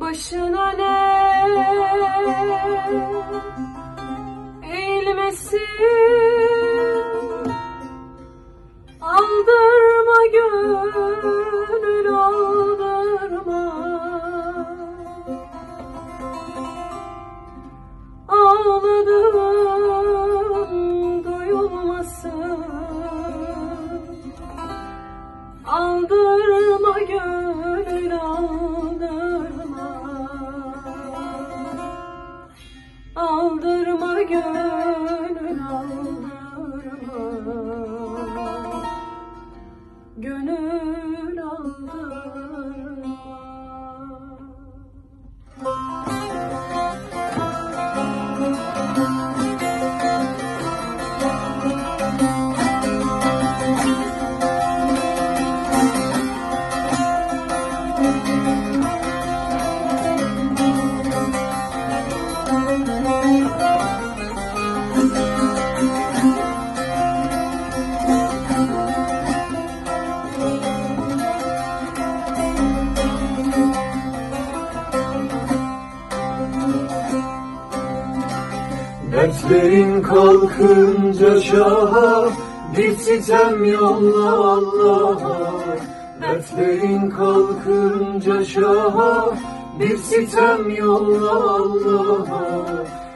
Başına ne? Eğilmesin. Aldırma gönül aldırma. Ağladım duyulmasın. Aldırma gönül aldırma Aldırma gönül aldırma Gönül Dertlerin kalkınca şaha Bir sitem yolla Allah'a Dertlerin kalkınca şaha Bir sitem yolla Allah'a